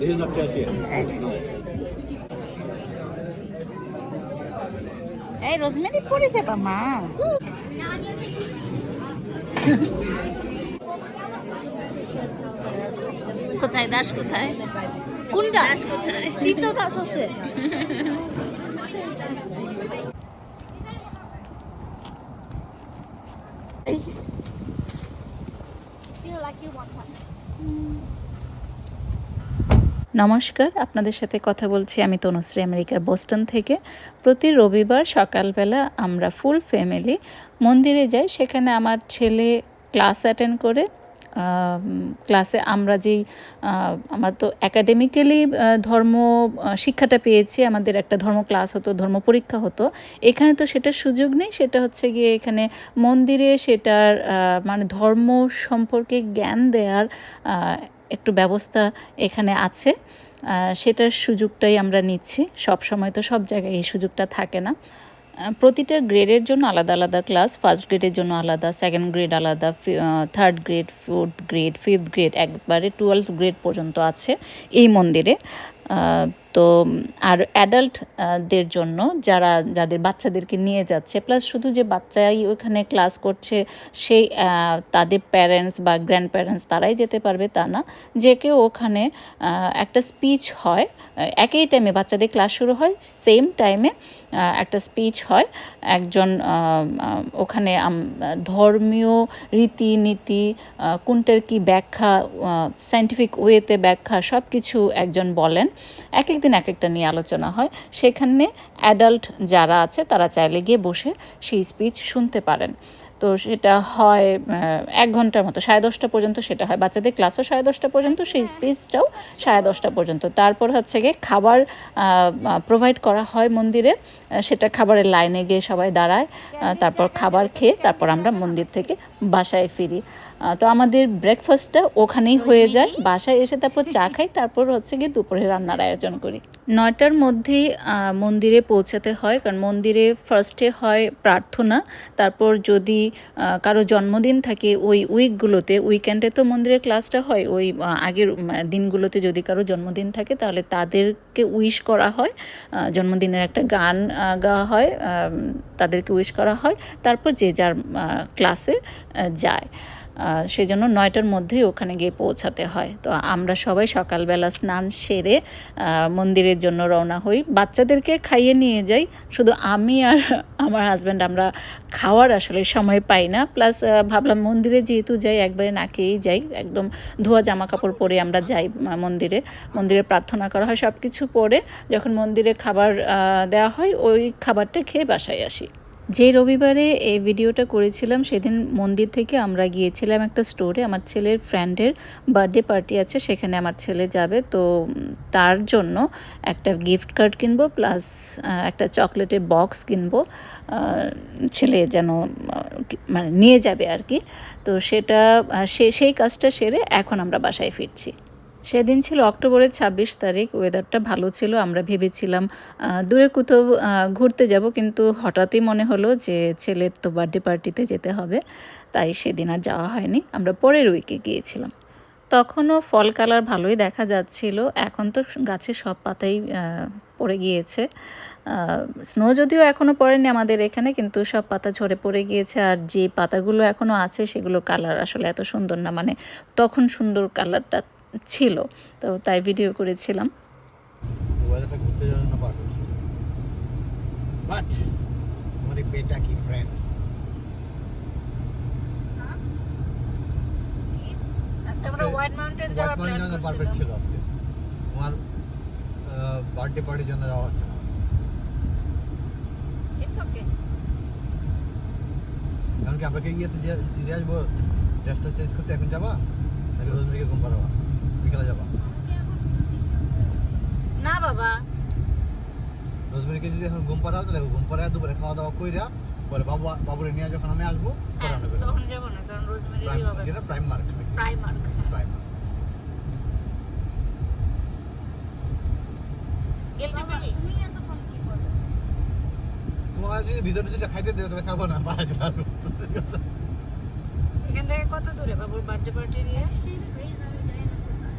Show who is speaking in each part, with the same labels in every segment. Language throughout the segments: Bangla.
Speaker 1: This is not cashier.
Speaker 2: এই রোজমেরি পড়ে যাবা কোথায় দাস কোথায়?
Speaker 3: কোন
Speaker 2: দাস?
Speaker 3: দাস
Speaker 2: কোথায়?
Speaker 3: তিতো দাস আছে।
Speaker 4: নমস্কার, আপনাদের সাথে কথা বলছি আমি তনুশ্রী, আমেরিকার বোস্টন থেকে। প্রতি রবিবার সকালবেলা আমরা ফুল ফ্যামিলি মন্দিরে যাই। সেখানে আমার ছেলে ক্লাস অ্যাটেন্ড করে। ক্লাসে আমরা যেই আমরা তো একাডেমিক্যালি ধর্ম শিক্ষাটা পেয়েছি। আমাদের একটা ধর্ম ক্লাস হতো, ধর্ম পরীক্ষা হতো। এখানে তো সেটার সুযোগ নেই। সেটা হচ্ছে গিয়ে এখানে মন্দিরে সেটার মানে ধর্ম সম্পর্কে জ্ঞান দেওয়ার একটু ব্যবস্থা এখানে আছে। সেটার সুযোগটাই আমরা নিচ্ছি। সব সময় তো সব জায়গায় এই সুযোগটা থাকে না। প্রতিটা গ্রেডের জন্য আলাদা আলাদা ক্লাস। ফার্স্ট গ্রেডের জন্য আলাদা, সেকেন্ড গ্রেড আলাদা third grade, fourth grade, fifth grade, একবারে টুয়েলভ গ্রেড পর্যন্ত আছে এই মন্দিরে। তো আর অ্যাডাল্টদের জন্য যারা, যাদের বাচ্চাদেরকে নিয়ে যাচ্ছে প্লাস শুধু যে বাচ্চাই ওখানে ক্লাস করছে, সেই তাদের প্যারেন্টস বা গ্র্যান্ড প্যারেন্টস তারাই যেতে পারবে তা না। যে কেউ ওখানে একটা স্পিচ হয় একই টাইমে বাচ্চাদের ক্লাস শুরু হয় সেম টাইমে একটা স্পিচ হয়, একজন ওখানে ধর্মীয় রীতিনীতি কোনটার কি ব্যাখ্যা সাইন্টিফিক ওয়েতে ব্যাখ্যা সব কিছু একজন বলেন। এক এক দিন এক একটা নিয়ে আলোচনা হয়। সেখানে অ্যাডাল্ট যারা আছে তারা চাইলে গিয়ে বসে সেই স্পিচ শুনতে পারেন। তো সেটা হয় এক ঘণ্টার মতো সাড়ে দশটা পর্যন্ত সেটা হয়। বাচ্চাদের ক্লাসও সাড়ে দশটা পর্যন্ত সেই স্পিচটাও সাড়ে দশটা পর্যন্ত। তারপর হচ্ছে গিয়ে খাবার প্রোভাইড করা হয় মন্দিরে। সেটা খাবারের লাইনে গিয়ে সবাই দাঁড়ায়। তারপর খাবার খেয়ে তারপর আমরা মন্দির থেকে বাসায় ফিরি। তো আমাদের ব্রেকফাস্টটা ওখানেই হয়ে যায়। বাসায় এসে তারপর চা খাই তারপর হচ্ছে গিয়ে দুপুরে রান্নার আয়োজন করি। নয়টার মধ্যেই আহ, মন্দিরে পৌঁছাতে হয় কারণ মন্দিরে ফার্স্টে হয় প্রার্থনা। তারপর যদি কারও জন্মদিন থাকে ওই উইকগুলোতে উইকেন্ডে তো মন্দিরের ক্লাসটা হয় ওই আগের দিনগুলোতে যদি কারও জন্মদিন থাকে তাহলে তাদেরকে উইশ করা হয়। জন্মদিনের একটা গান গাওয়া হয় তাদেরকে উইশ করা হয়। তারপর যে যার ক্লাসে যায়। আহ, সেজন্য নয়টার মধ্যেই ওখানে গিয়ে পৌঁছাতে হয়। তো আমরা সবাই সকালবেলা স্নান সেরে মন্দিরের জন্য রওনা হই। বাচ্চাদেরকে খাইয়ে নিয়ে যাই। শুধু আমি আর আমার হাজব্যান্ড আমরা খাওয়ার আসলে সময় পাই না। প্লাস ভাবলাম মন্দিরে যেহেতু যাই একবারে না খেয়েই যাই। একদম ধোয়া জামা কাপড় পরে আমরা যাই মন্দিরে। মন্দিরে প্রার্থনা করা হয় সব কিছু পরে। যখন মন্দিরে খাবার দেওয়া হয় ওই খাবারটা খেয়ে বাসায় আসি। যে রবিবারে এই ভিডিওটা করেছিলাম, সেদিন মন্দির থেকে আমরা গিয়েছিলাম একটা স্টোরে আমার ছেলের ফ্রেন্ডের বার্থডে পার্টি আছে, সেখানে আমার ছেলে যাবে। তো তার জন্য একটা গিফট কার্ড কিনবো প্লাস একটা চকলেটের বক্স কিনবো। ছেলে যেন মানে নিয়ে যাবে আর কি। তো সেটা সে, সেই কাজটা সেরে এখন আমরা বাসায় ফিরছি। সেদিন ছিল অক্টোবরের ছাব্বিশ তারিখ ওয়েদারটা ভালো ছিল, আমরা ভেবেছিলাম দূরে কোথাও ঘুরতে যাব, কিন্তু হঠাৎই মনে হলো যে ছেলের তো বার্থডে পার্টিতে যেতে হবে, তাই সেদিন আর যাওয়া হয়নি, আমরা পরের উইকে গিয়েছিলাম। তখনও ফল কালার ভালোই দেখা যাচ্ছিল, এখন তো গাছের সব পাতাই পড়ে গিয়েছে স্নো যদিও এখনও পড়েনি আমাদের এখানে, কিন্তু সব পাতা ঝরে পড়ে গিয়েছে, আর যে পাতাগুলো এখনও আছে, সেগুলো কালার আসলে এত সুন্দর না মানে তখন সুন্দর কালারটা ছিল তো তাই ভিডিও করেছিলাম।
Speaker 1: কি আমার বার্থডে পার্টির জন্য যাওয়া হচ্ছে না। এমনকি আপনাকে ইয়েতে যে- দিয়ে আসব ড্রেসটা চেঞ্জ করতে এখন যাবা? নাকি রোজমেরিকে ঘুম পাড়াবা? বিকালে যাবা?
Speaker 4: না বাবা।
Speaker 1: রোজমেরিকে যদি এখন ঘুম পাড়াও তাহলে ঘুম পাড়ায় দুপুরে খাওয়া দাওয়া কইরা পরে বাবু বাবুরে নিয়ে যখন আমি আসব পরে আমরা
Speaker 4: তখন যাব না কারণ রোজমেরি
Speaker 1: প্রাইম এটা প্রাইম মার্কেট প্রাইম তোমার যদি ভিতরে যদি খাইতে দেয় তাহলে খাব না চলে
Speaker 4: এখান থেকে কত দূরে বাবুর বার্থডে পার্টি নিয়ে?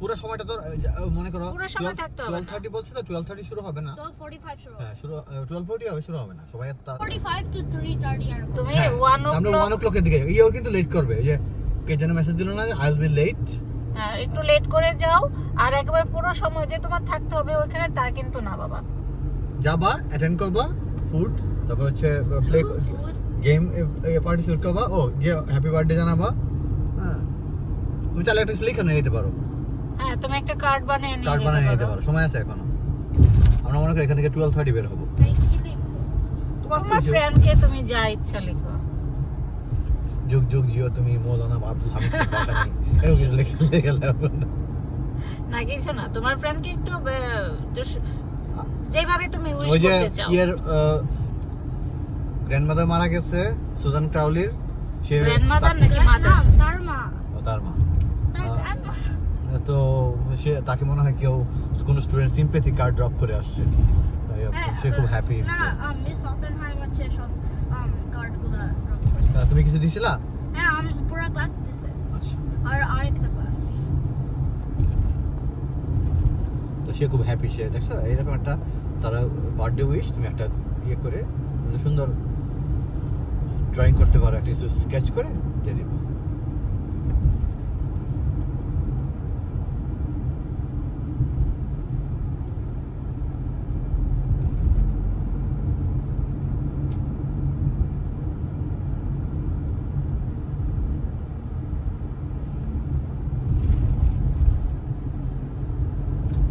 Speaker 1: পুরো সময়টা তো মনে করো
Speaker 4: পুরো সময় থাকতে হবে
Speaker 1: বলছে তো টুয়েলভ থার্টি শুরু হবে না?
Speaker 3: 12:45 শুরু
Speaker 1: হ্যাঁ শুরু টুয়েলভ ফোর্টি হবে শুরু হবে না। সবাই তা-
Speaker 3: 45 টু 3:30 আর
Speaker 4: তুমি
Speaker 1: হ্যাঁ,
Speaker 4: ওয়ান ও
Speaker 1: আমরা ওয়ান ও ক্লকের দিকে ইয়েও কিন্তু লেট করবে যে কে যেন মেসেজ দিল না আই উইল বি লেট
Speaker 4: হ্যাঁ, একটু লেট করে যাও আর একবার পুরো সময় যে তোমার থাকতে হবে ওখানে তা কিন্তু না বাবা।
Speaker 1: যাবা অ্যাটেন্ড করবা ফুড তারপর হচ্ছে প্লে গেম পার্টিসিপেট করবা ও যে হ্যাপি বার্থডে জানাবা হ্যাঁ। তুমি চাইলে একটা লিখে নিয়ে যেতে পারো।
Speaker 4: হ্যাঁ তুমি একটা কার্ড বানিয়ে নিয়ে
Speaker 1: কার্ড বানিয়ে নিতে
Speaker 4: পারো।
Speaker 1: সময় আছে এখনও। আমরা মনে করি এখান থেকে টুয়েলভ থার্টি বের হব। তোমার
Speaker 4: ফ্রেন্ডকে তুমি যা ইচ্ছা লিখো।
Speaker 1: যুগ যুগ জিও তুমি মৌলানা আব্দুল হামিদ এরকম কিছু লিখে লিখে গেলে না।
Speaker 4: না কিছু না। তোমার ফ্রেন্ডকে একটু আহ, যেভাবে তুমি উইশ করতে চাও।
Speaker 1: ইয়ের গ্র্যান্ডমাদার মারা গেছে সুজান ক্রাউলির। সে
Speaker 4: গ্র্যান্ডমাদার নাকি মাদার
Speaker 3: তার মা।
Speaker 1: ও, তার মা।
Speaker 3: তার grandma।
Speaker 1: তো সে তাকে মনে হয় কেউ কোনো স্টুডেন্ট সিম্পেথি কার্ড ড্রপ করে আসছে।
Speaker 3: হ্যাঁ,
Speaker 1: সে খুব হ্যাপি তুমি কিছু দিছিলা?
Speaker 3: হ্যাঁ আমি পুরো ক্লাস দিছে।
Speaker 1: আচ্ছা।
Speaker 3: আর আরেকটা ক্লাস
Speaker 1: তো সে খুব হ্যাপি সে দেখছ এরকম একটা তারা বার্থডে উইশ তুমি একটা ইয়ে করে সুন্দর ড্রয়িং করতে পারো একটা কিছু স্কেচ করে দিয়ে দিব।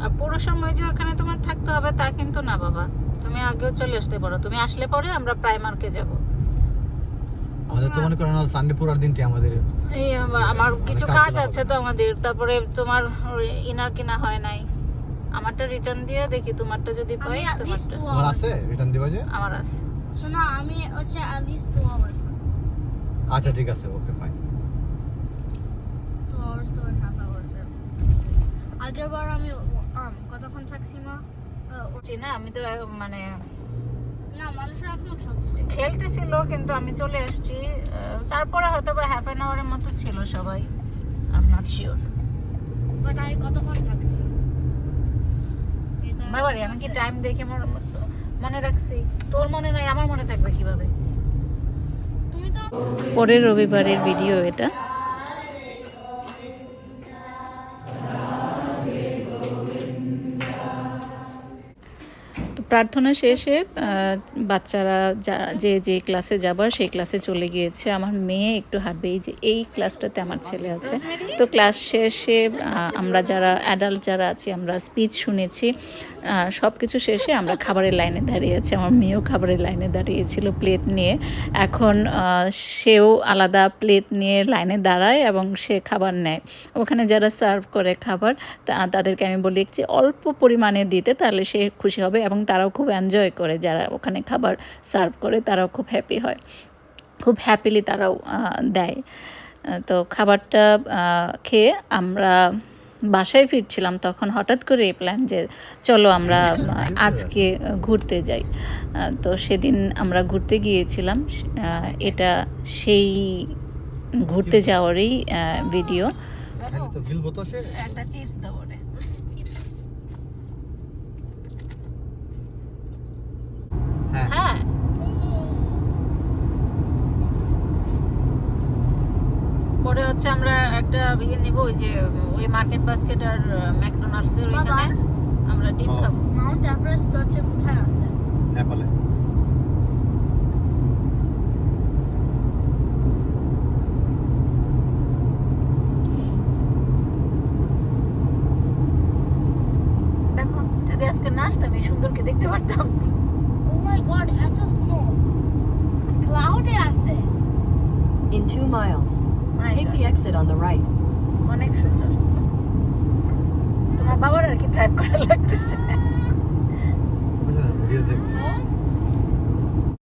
Speaker 4: আর পুরো সময় যে ওখানে তোমার থাকতে হবে তা কিন্তু না বাবা। তুমি আগেও চলে আসতে পারো। তুমি আসলে পরে আমরা প্রাইমার্কে যাব।
Speaker 1: আমাদের তো মনে করেন সানডে পুরার দিনটি আমাদের।
Speaker 4: এই আমার কিছু
Speaker 1: কাজ
Speaker 4: আছে তো আমাদের। তারপরে তোমার ইনার কিনা হয় নাই। আমারটা রিটার্ন দিয়ে দেখি তোমারটা যদি পাই
Speaker 1: তোমার আছে? রিটার্ন দিবা যে?
Speaker 4: আমার আছে।
Speaker 3: শোনো আমি হচ্ছে least two hours
Speaker 1: আচ্ছা ঠিক আছে okay fine
Speaker 3: two hours two and a half hours এর। আগের বার আমি কতক্ষণ থাকছি মা?
Speaker 4: না আমি তো মানে
Speaker 3: না মানুষরা এখনও খেলছে।
Speaker 4: খেলতেছিল কিন্তু আমি চলে আসছি। তারপরে হয়তো বা হাফ অ্যান আওয়ারের মতো ছিল সবাই। আই নট শিওর
Speaker 3: বাট আমি কতক্ষণ থাকছি?
Speaker 4: বাবারে আমি কি টাইম দেখে মনে- মনে রাখছি? তোর মনে নাই আমার মনে থাকবে কীভাবে?
Speaker 3: তুমি তো
Speaker 4: পরের রবিবারের ভিডিও এটা। প্রার্থনা শেষে বাচ্চারা যারা যে যে ক্লাসে যাবার সেই ক্লাসে চলে গিয়েছে। আমার মেয়ে একটু হাঁটবে। এই যে, এই ক্লাসটাতে আমার ছেলে আছে। তো ক্লাস শেষে আমরা যারা অ্যাডাল্ট যারা আছি, আমরা স্পিচ শুনেছি। সব কিছু শেষে আমরা খাবারের লাইনে দাঁড়িয়ে আছি। আমার মেয়েও খাবারের লাইনে দাঁড়িয়েছিল প্লেট নিয়ে। এখন সেও আলাদা প্লেট নিয়ে লাইনে দাঁড়ায় এবং সে খাবার নেয়। ওখানে যারা সার্ভ করে খাবার তাদেরকে আমি বলি যে, অল্প পরিমাণে দিতে, তাহলে সে খুশি হবে এবং তারাও খুব এনজয় করে যারা ওখানে খাবার সার্ভ করে তারাও খুব হ্যাপি হয়। খুব হ্যাপিলি তারাও দেয়। তো খাবারটা খেয়ে আমরা বাসায় ফিরছিলাম তখন হঠাৎ করে এই প্ল্যান যে চলো আমরা আজকে ঘুরতে যাই। তো সেদিন আমরা ঘুরতে গিয়েছিলাম এটা সেই ঘুরতে যাওয়ারই ভিডিও একটা চিপস দেবো
Speaker 1: হ্যাঁ।
Speaker 4: হ্যাঁ। পরে হচ্ছে আমরা একটা ইয়ে নিব ওই যে ওই মার্কেট বাস্কেট আর ম্যাকডোনাল্ডস এর ওইখানে আমরা ডিম খাব।
Speaker 3: মাউন্ট এভারেস্ট হচ্ছে কোথায় আছে?
Speaker 1: নেপালে।
Speaker 4: দেখো যদি আজকে না আসতাম এই সুন্দরকে দেখতে পারতাম।
Speaker 3: মাই গড এত স্নো ক্লাউডে আছে।
Speaker 5: In two miles,
Speaker 4: My
Speaker 5: take
Speaker 4: God,
Speaker 5: the exit on the right.
Speaker 4: অনেক সুন্দর। তোমার বাবার আর কি ড্রাইভ করা লাগতেছে।
Speaker 1: ভিডিও দেখ।
Speaker 3: ও